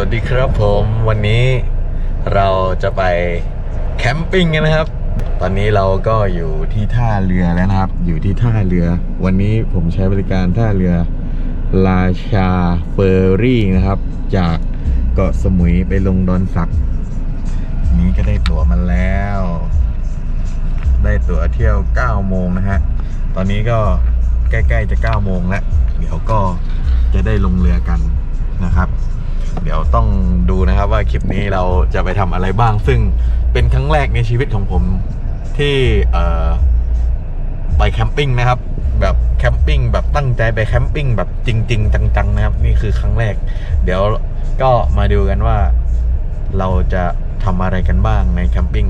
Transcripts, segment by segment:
วัสดีครับผมวันนี้เราจะไปแคมปิ้งกันนะครับ ตอนนี้เราก็อยู่ที่ท่าเรือแล้วนะครับ อยู่ที่ท่าเรือ วันนี้ผมใช้บริการท่าเรือราชาเฟอร์รี่นะครับ จากเกาะสมุยไปลงดอนสัก นี้ก็ได้ตั๋วมาแล้ว ได้ตั๋วเที่ยว 9 โมงนะฮะ ตอนนี้ก็ใกล้ ๆ จะ 9 โมงแล้ว เดี๋ยวก็จะได้ลงเรือกันนะครับ เดี๋ยวต้องดูนะครับว่าคลิปนี้เราจะไปทำอะไรบ้าง ซึ่งเป็นครั้งแรกในชีวิตของผมที่ไปแคมปิ้งนะครับ แบบแคมปิ้งแบบตั้งใจไปแคมปิ้งแบบจริง ๆ จังๆนะครับ นี่คือครั้งแรก เดี๋ยวก็มาดูกันว่าเราจะทำอะไรกันบ้างในแคมปิ้ง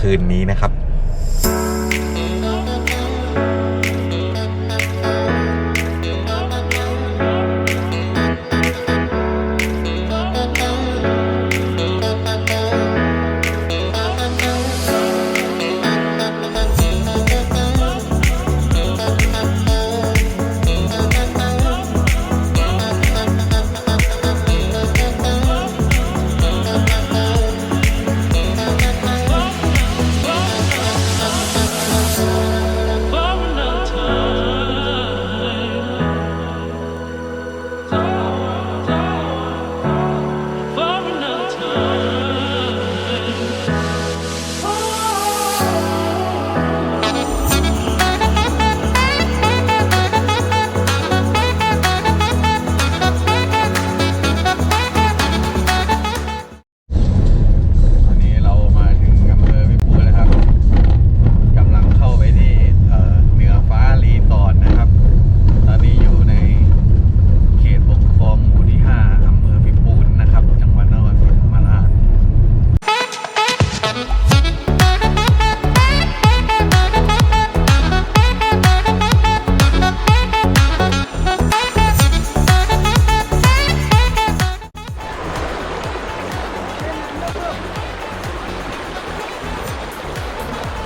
คืนนี้นะครับ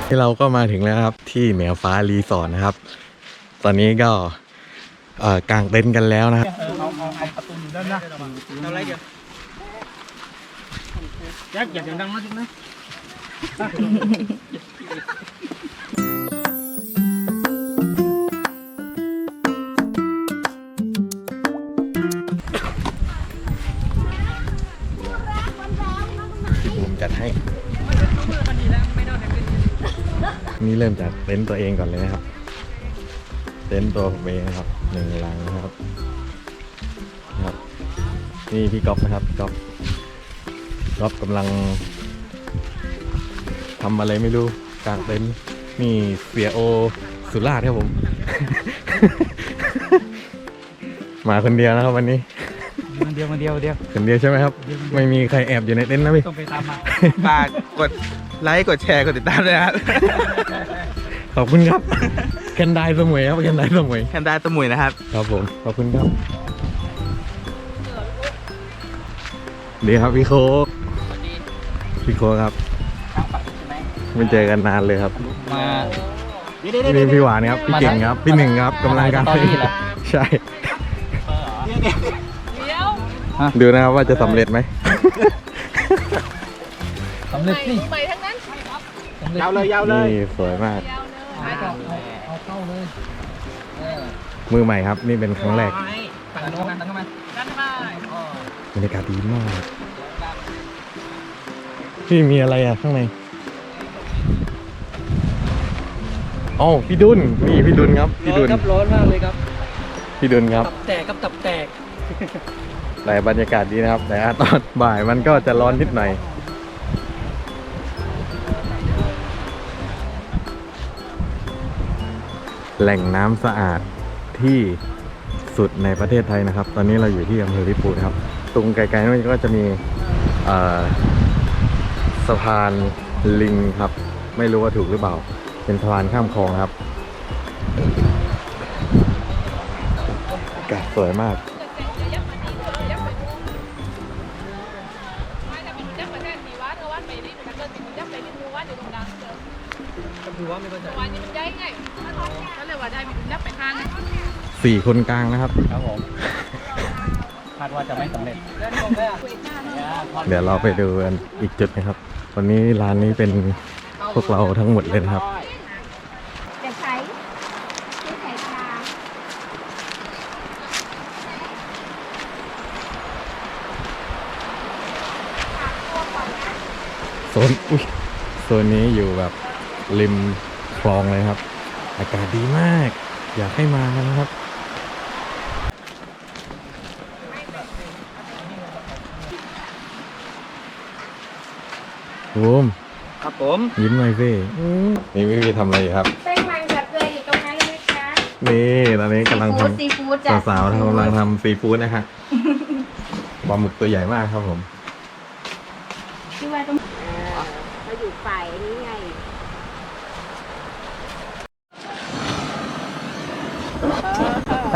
ที่เราก็มาถึงแล้วครับที่เหนือฟ้ารีสอร์ทนะครับ ตอนนี้ก็กางเต็นท์กันแล้วนะครับเอาอะไรเดี๋ยวยักอย่าเสียงดังมากจุ๊บนะ เริ่มจากเต็นท์ตัวเองก่อนเลยนะครับ เต็นท์ตัวผมเองนะครับหนึ่งหลังนะครับนะครับ นี่พี่ก๊อฟนะครับก๊อฟก๊อฟกำลังทำอะไรไม่รู้กลางเต็นท์นี่เสียโอสุราษฎร์ครับผม มาคนเดียวนะครับวันนี้มันเดียวมันเดียวเดียวคนเดียวใช่ไหมครับ ไม่มีใครแอบอยู่ในเต็นท์นะพี่ ต้องไปตามมา ฝากกด ไลค์กดแชร์กดติดตามด้วยนะครับ ขอบคุณครับ แคนไดสมุยครับแคนไดสมุยแคนได้ตะมุยนะครับ ครับผม ขอบคุณครับดีครับพี่โคกพี่โคกครับ ไม่เจอกันนานเลยครับ มานี่พี่หวานครับ พี่เก่งครับ พี่หนึ่งครับกำลังการมาถ่ายสตอรี่เหรอ ใช่ ดูนะครับว่าจะสำเร็จไหม สำเร็จสิใหม่ทั้งนั้นสำ เร็จยาวเลยยาวเลยนี่สวยมากยาวเลยเอาเอาเอาเข้าเลยเออมือใหม่ครับ นี่เป็นครั้งแรกตั้งเข้ามาตั้งเข้ามาด้านไปบรรยากาศดีมากพี่มีอะไรอะข้างในอ๋อพี่ดุลนี่พี่ดุลครับพี่ดุลร้อนครับร้อนมากเลยครับ พี่ดุลครับ ตับแตกครับตับแตก แต่บรรยากาศดีนะครับ แต่ตอนบ่ายมันก็จะร้อนนิดหน่อย แหล่งน้ำสะอาดที่สุดในประเทศไทยนะครับ ตอนนี้เราอยู่ที่อำเภอพิปูนครับ ตรงไกลๆนั่นก็จะมีสะพานลิงครับ ไม่รู้ว่าถูกหรือเปล่า เป็นสะพานข้ามคลองครับอากาศสวยมากคือว่าไม่เข้าใจ ก็เลยว่าได้มันจะไปข้างสี่คนกลางนะครับ ครับผมใคราดว่าจะไม่สำเร็จ เดี๋ยวเราไปดูกันอีกจุดนะครับ วันนี้ร้านนี้เป็นพวกเราทั้งหมดเลยนะครับจะใช้ที่ใช้ปลาโซนอุ้ยโซนนี้อยู่แบบริมคลองเลยครับ อากาศดีมาก อยากให้มากันนะครับ บูมครับผมยิ้มหน่อยสินี่วิวีทำอะไรอยู่ครับแป้งมันกับเกลืออยู่ตรงนั้นเลยนะคะนี่ตอนนี้กำลังทฟู้ดซีฟู้ดจ้ะำสาวๆกำลังทำซีฟู้ดนะฮะปลาหมึกตัวใหญ่มากครับผม ที่ว่าต้องเราอยู่ฝ่ายนี้ไง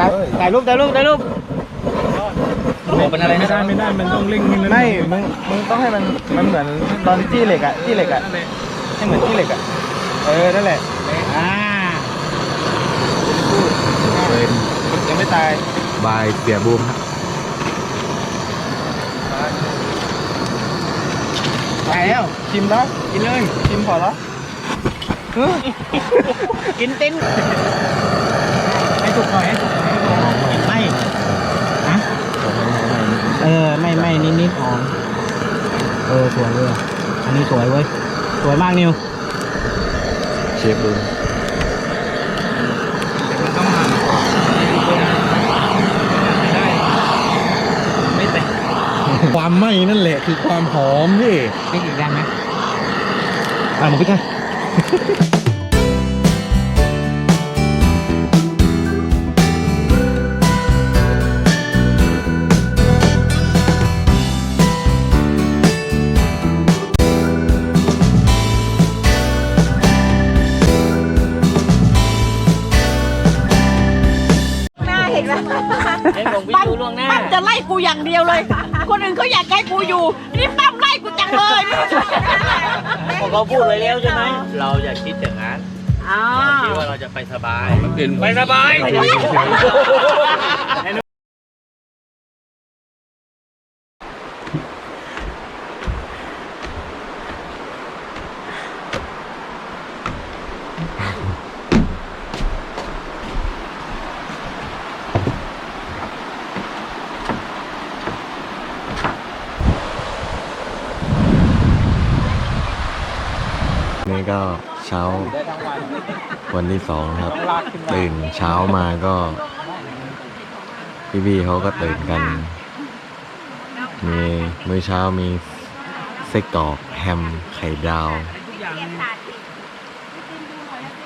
ถ่ายรูปถ่ายรูปถ่ายรูปเป็นอะไรไม่ได้ไม่ได้มันต้องเร่งให้มันไม่มึงมึงต้องให้มันมันเหมือนตอนจี้เหล็กอะจี้เหล็กอะให้เหมือนจี้เหล็กอะเออนั่นแหละอ่าเป็นยังไม่ตายบายเสียบูมครับตายแล้วชิมแล้วกินเลยชิมพอแล้วเออกินเต็มให้สุกหน่อยให้สุกหน่อยไม่ฮะ เออไม่ไม่นิดนิดๆอ่อนเออสวยเลยอันนี้สวยเว้ยสวยมากนิวเชฟบูมไม่แต่ความไหม้นั่นแหละคือความหอมพี่พริกอีกได้ไหมอ่าหมูพริกไง ให้ลงวิดูล่วงหน้าปั้มจะไล่กูอย่างเดียวเลย คนอื่นเขาอยากให้กูอยู่ นี่ปั้มไล่กูจังเลยไม่รู้จะพอเขาพูดไว้แล้วใช่ไหมเราอย่าคิดอย่างนั้นอ๋อคิดว่าเราจะไปสบาย ไปสบาย นี่ก็เช้าวันที่สองครับ ตื่นเช้ามาก็ พี่ๆเขาก็ตื่นกัน มีมื้อเช้ามีไส้กรอกแฮมไข่ดาว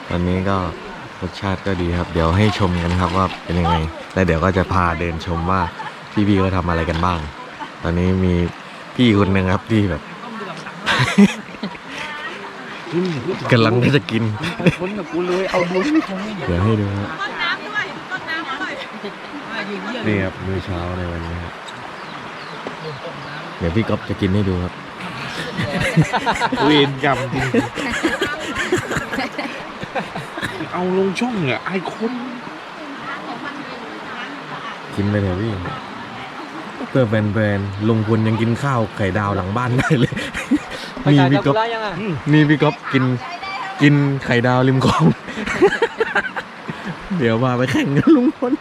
ตอนนี้ก็รสชาติก็ดีครับ เดี๋ยวให้ชมกันครับว่าเป็นยังไง แล้วเดี๋ยวก็จะพาเดินชมว่าพี่ๆเขาทำอะไรกันบ้าง ตอนนี้มีพี่คนหนึ่งครับที่แบบ กำลังจะกินคนกับกูเลยเอาดูเดี๋ยวให้ดูครับนี่ครับมื้อเช้าในวันนี้ครับเดี๋ยวพี่ก๊อฟจะกินให้ดูครับ เวรกรรมจริงเอาลงช่องอะไอคนกินไปเถอะพี่เพื่อแฟนๆลงพุนยังกินข้าวไข่ดาวหลังบ้านได้เลยไป นี่จ่ายพี่ซาก๊อกุฟระยังอะนี่พี่ก๊อฟกินกินไข่ดาวริมคลอง เดี๋ยวมาไปแข่งกันลุงพล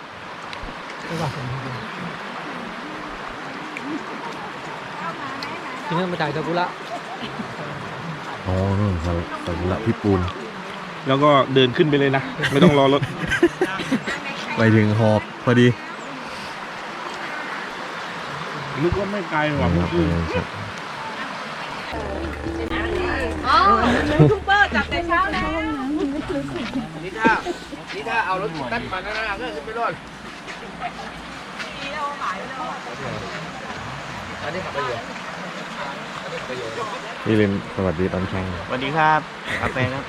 จริงๆไปจ่ายซากุระอ๋อนู่นครับตะละพี่ปูน แล้วก็เดินขึ้นไปเลยนะ ไม่ต้องรอรถ ไปถึงหอบพอดีนึกว่าไม่ไกลหรอกครับ อ๋อยูทูบเบอร์จับแต่เช้าแล้วนี่ถ้านี่ถ้าเอารถตั้นมาหน้าก็ขึ้นไปรอดพี่ลินสวัสดีตอนเช้าสวัสดีครับกาแฟครับ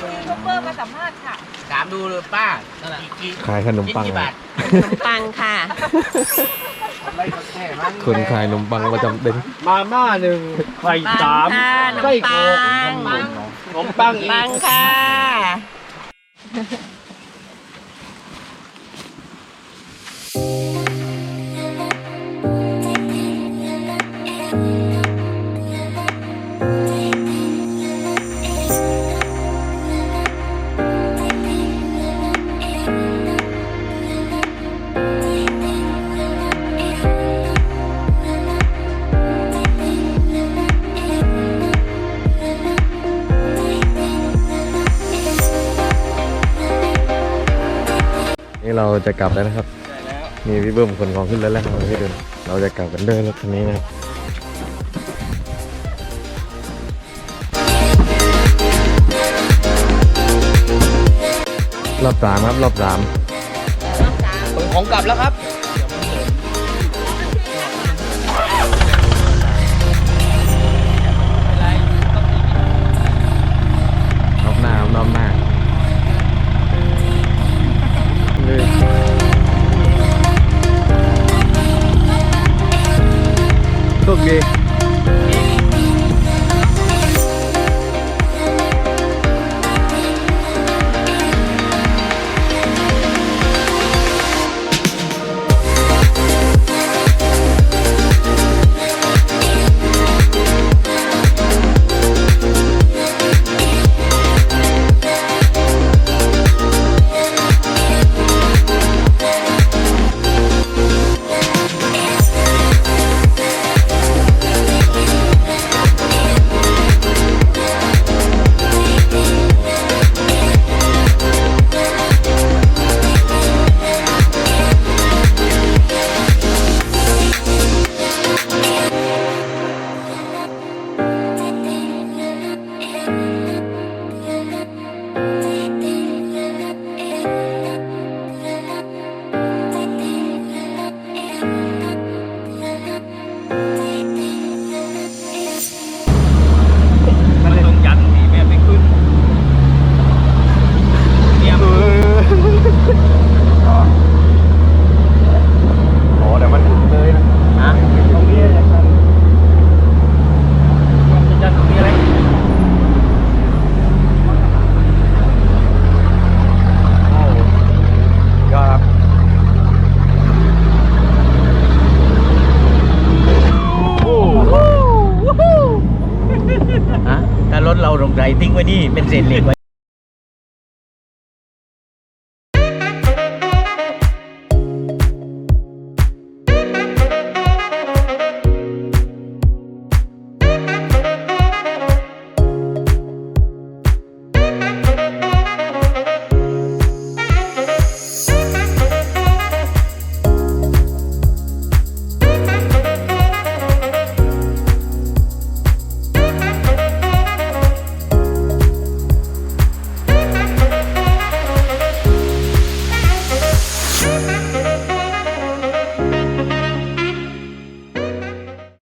ยูทูบเบอร์มาสัมภาษณ์ค่ะถามดูเลยป้ากี่กี่ขายขนมปังกี่บาทขนมปังค่ะ คนขายขนมปังประจำเต็นท์มาม่าหนึ่งไข่สามไส้กรอกขนมปังอีกปังค่ะ จะกลับแล้วนะครับมีพี่เบิ้มขนของขึ้นแล้วแล้วครับพี่เดินเราจะกลับกันด้วยรถคันนี้นะครับรอบสามครับรอบสามขนของกลับแล้วครับ ที่เป็นเศษเหล็กไว้